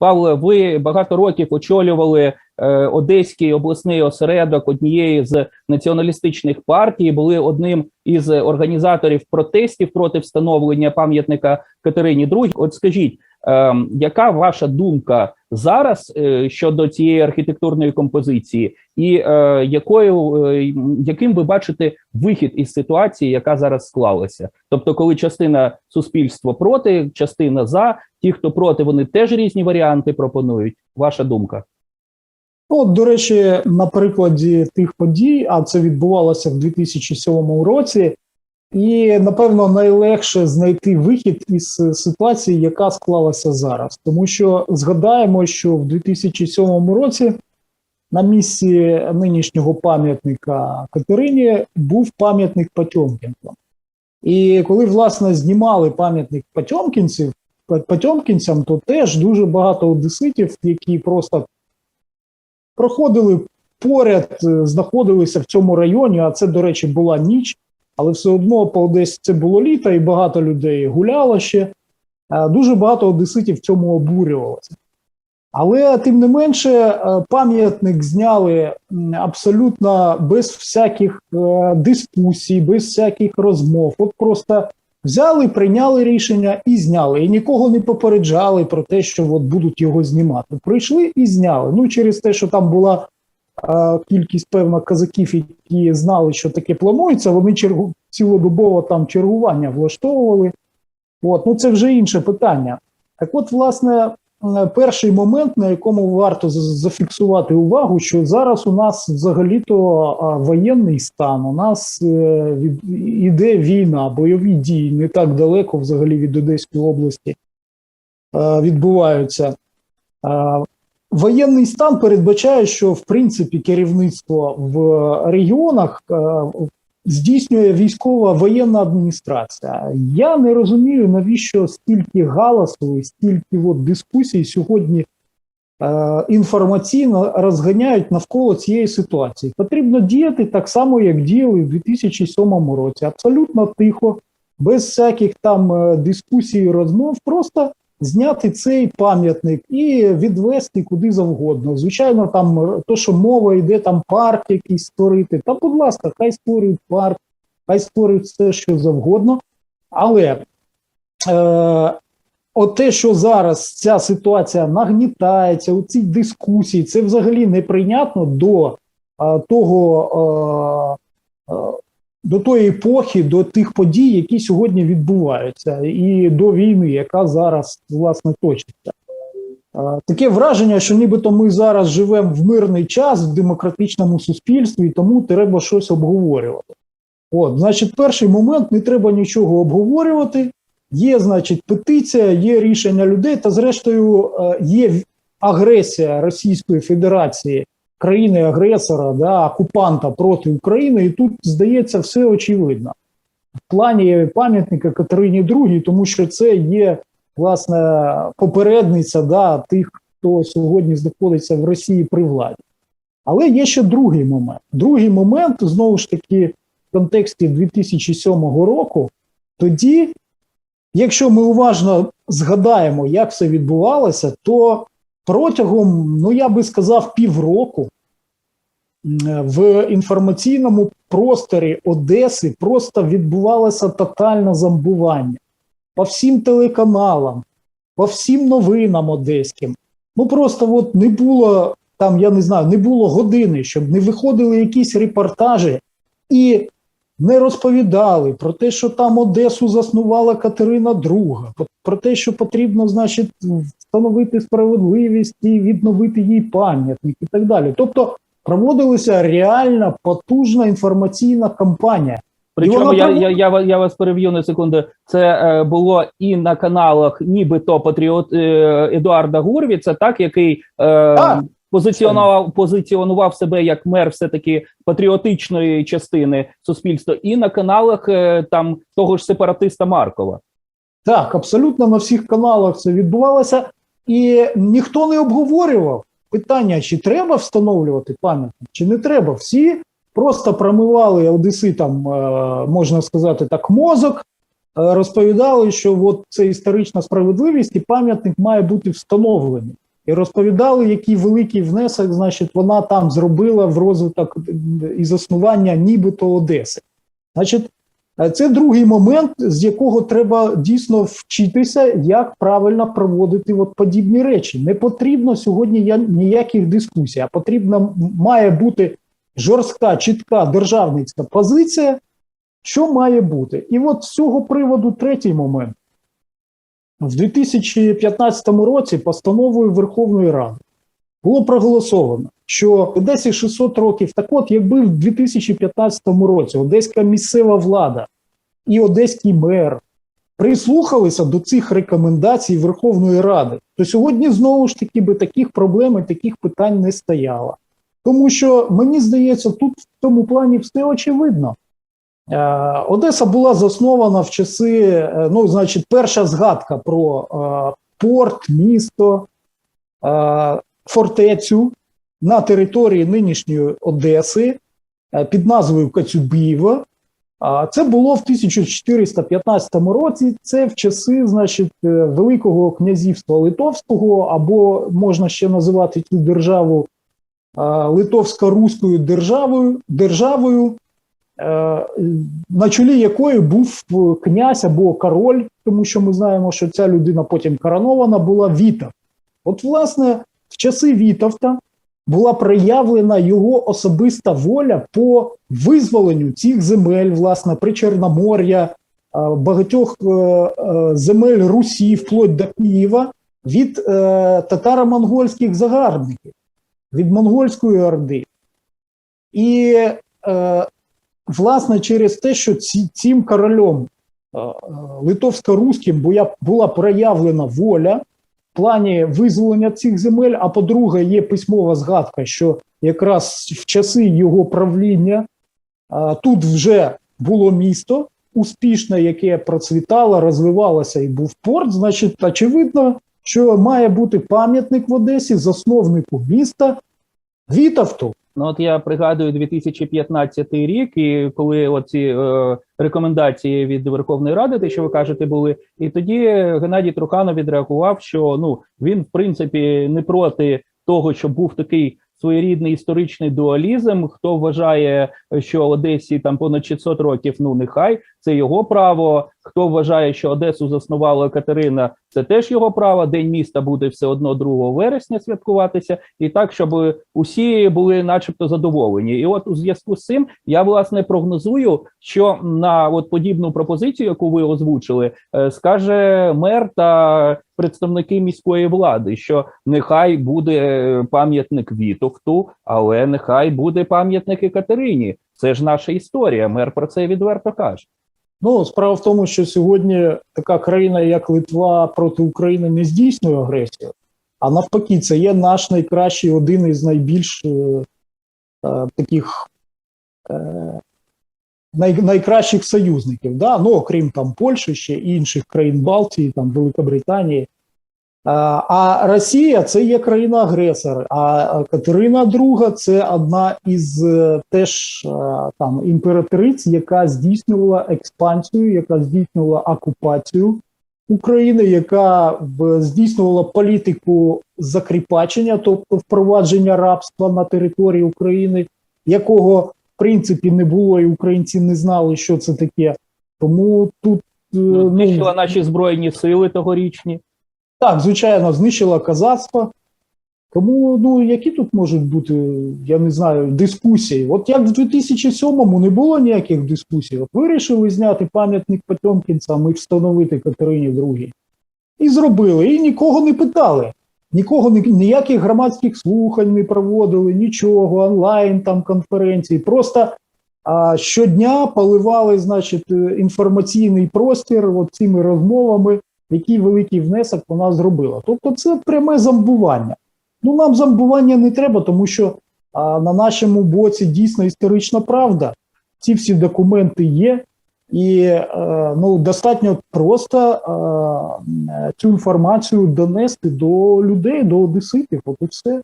Павле, ви багато років очолювали е, Одеський обласний осередок однієї з націоналістичних партій. Були одним із організаторів протестів проти встановлення пам'ятника Катерині II. От скажіть, яка ваша думка зараз е, щодо цієї архітектурної композиції, і е, якою е, яким ви бачите вихід із ситуації, яка зараз склалася? Тобто, коли частина суспільства проти, частина за, ті, хто проти, вони теж різні варіанти пропонують. Ваша думка? Ну, от, до речі, на прикладі тих подій, а це відбувалося в 2007 році, і напевно найлегше знайти вихід із ситуації, яка склалася зараз. Тому що згадаємо, що в 2007 році на місці нинішнього пам'ятника Катерині був пам'ятник Потьомкінцям. І коли власне знімали пам'ятник Потьомкінців, Потьомкінцям, то теж дуже багато одеситів, які просто проходили поряд, е, знаходилися в цьому районі. А це, до речі, була ніч, але все одно по Одесі це було літо, і багато людей гуляло ще. Е, Дуже багато одеситів в цьому обурювалося. Але тим не менше, е, пам'ятник зняли абсолютно без всяких е, дискусій, без всяких розмов. От просто взяли, прийняли рішення і зняли. І нікого не попереджали про те, що от будуть його знімати. Прийшли і зняли. Ну, через те, що там була кількість певна казаків, які знали, що таке планується, вони чергу цілодобово там чергування влаштовували. От, ну це вже інше питання. Так, от, власне, перший момент, на якому варто зафіксувати увагу, що зараз у нас взагалі-то воєнний стан, у нас е, іде війна, бойові дії не так далеко взагалі від Одеської області е, відбуваються. Воєнний стан передбачає, що в принципі керівництво в регіонах е, здійснює військова воєнна адміністрація. Я не розумію, навіщо стільки галасу і стільки от дискусій сьогодні е, інформаційно розганяють навколо цієї ситуації. Потрібно діяти так само, як діяли в 2007 році. Абсолютно тихо, без всяких там е, дискусій і розмов, просто зняти цей пам'ятник і відвести куди завгодно. Звичайно, там е, то, що мова йде, там парк якийсь створити. Та, будь ласка, хай створюють парк, хай створюють все, що завгодно. Але е, от те, що зараз ця ситуація нагнітається, у цій дискусії, це взагалі неприйнятно до е, того. Е, е, до тої епохи, до тих подій, які сьогодні відбуваються, і до війни, яка зараз власне точиться. Таке враження, що нібито ми зараз живемо в мирний час в демократичному суспільстві, і тому треба щось обговорювати. От, значить, перший момент не треба нічого обговорювати. Є, значить, петиція, є рішення людей, та зрештою е, є агресія Російської Федерації країни-агресора, да, окупанта проти України, і тут здається все очевидно в плані пам'ятника Катерині II, тому що це є власне попередниця да, тих, хто сьогодні знаходиться в Росії при владі. Але є ще другий момент. Другий момент, знову ж таки, в контексті 2007 року, тоді, якщо ми уважно згадаємо, як все відбувалося, то протягом, ну я би сказав, півроку в інформаційному просторі Одеси просто відбувалося тотальне зомбування по всім телеканалам, по всім новинам одеським. Ну просто от не було там, я не знаю, не було години, щоб не виходили якісь репортажі і не розповідали про те, що там Одесу заснувала Катерина II, про те, що потрібно, значить, встановити справедливість і відновити їй пам'ятник і так далі. Тобто проводилася реальна потужна інформаційна кампанія. Причому я, я, я, я вас переб'ю на секунду. Це е, було і на каналах, нібито Патріот е, Едуарда Гурвіца, так який е, Так. Позиціонував позиціонував себе як мер все таки патріотичної частини суспільства, і на каналах е, там того ж сепаратиста Маркова. Так, абсолютно на всіх каналах це відбувалося, і ніхто не обговорював питання, чи треба встановлювати пам'ятник, чи не треба. Всі просто промивали одеситам, е, можна сказати так, мозок, е, розповідали, що от це історична справедливість, і пам'ятник має бути встановлений. І розповідали, який великий внесок, значить, вона там зробила в розвиток і заснування нібито Одеси. Значить, е, це другий момент, з якого треба дійсно вчитися, як правильно проводити от подібні речі. Не потрібно сьогодні ніяких дискусій, а потрібна має бути жорстка, чітка державницька позиція, що має бути. І от з цього приводу третій момент. В 2015 році постановою Верховної Ради було проголосовано, що Одесі 600 років. Так от, якби в 2015 році одеська місцева влада і одеський мер прислухалися до цих рекомендацій Верховної Ради, то сьогодні знову ж таки би таких проблем і таких питань не стояло. Тому що мені здається, тут в цьому плані все очевидно. Е, Одеса була заснована в часи, е, ну, значить, перша згадка про е, порт, місто, фортецю на території нинішньої Одеси під назвою Кацюбієва. Це було в 1415 році. Це в часи, значить, Великого князівства Литовського, або можна ще називати цю державу Литовсько-Руською державою, державою, на чолі якої був е, князь або король, тому що ми знаємо, що ця людина потім коронована була Вітав. От, власне, в часи Вітовта була проявлена його особиста воля по визволенню цих земель, власне, Причорномор'я, е, багатьох е, е, земель Русі, вплоть до Києва, від е, татаро-монгольських загарбників, від монгольської орди. І, е, власне, через те, що ці, цим королем е, е, литовсько-руським була, була проявлена воля в плані визволення цих земель. А по-друге, є письмова згадка, що якраз в часи його правління тут вже було місто успішне, яке процвітало, розвивалося і був порт. Значить, очевидно, що має бути пам'ятник в Одесі, засновнику міста Вітавту. Ну, от я пригадую 2015 рік, і коли оці е, рекомендації від Верховної Ради, те, що ви кажете, були, і тоді Геннадій Труханов відреагував, що ну він в принципі не проти того, щоб був такий своєрідний історичний дуалізм. Хто вважає, що Одесі там понад 600 років, ну нехай це його право. Хто вважає, що Одесу заснувала Катерина, це теж його право. День міста буде все одно 2 вересня святкуватися, і так, щоб усі були, начебто, задоволені. І от у зв'язку з цим я власне прогнозую, що на от подібну пропозицію, яку ви озвучили, е, скаже мер та представники міської влади, що нехай буде е, пам'ятник Вітовту, але нехай буде пам'ятник і Катерині. Це ж наша історія. Мер про це відверто каже. Ну, справа в тому, що сьогодні така країна, як Литва, проти України не здійснює агресію, а навпаки, це є наш найкращий, один із найбільш е, е, таких е, най, найкращих союзників. Да? Ну, окрім там Польщі, ще інших країн Балтії, там Великобританії. А, а Росія це є країна-агресор. А Катерина II – це одна із е, теж е, там імператриць, яка здійснювала експансію, яка здійснювала окупацію України, яка здійснювала політику закріпачення, тобто впровадження рабства на території України, якого в принципі не було, і українці не знали, що це таке. Тому тут е, Ну, ну, наші збройні сили тогорічні. Так, звичайно, знищила казацтво. Тому, ну, які тут можуть бути, я не знаю, дискусії? От як в 2007-му не було ніяких дискусій, от вирішили зняти пам'ятник Потьомкінцям і встановити Катерині II. І зробили, і нікого не питали. Нікого ніяких громадських слухань не проводили, нічого, онлайн там конференції. Просто а, щодня поливали, значить, е, інформаційний простір от цими розмовами який великий внесок вона зробила. Тобто це пряме замбування. Ну нам замбування не треба, тому що а, на нашому боці дійсно історична правда. Ці всі документи є, і е, ну, достатньо просто е, цю інформацію донести до людей, до одеситів. От і все.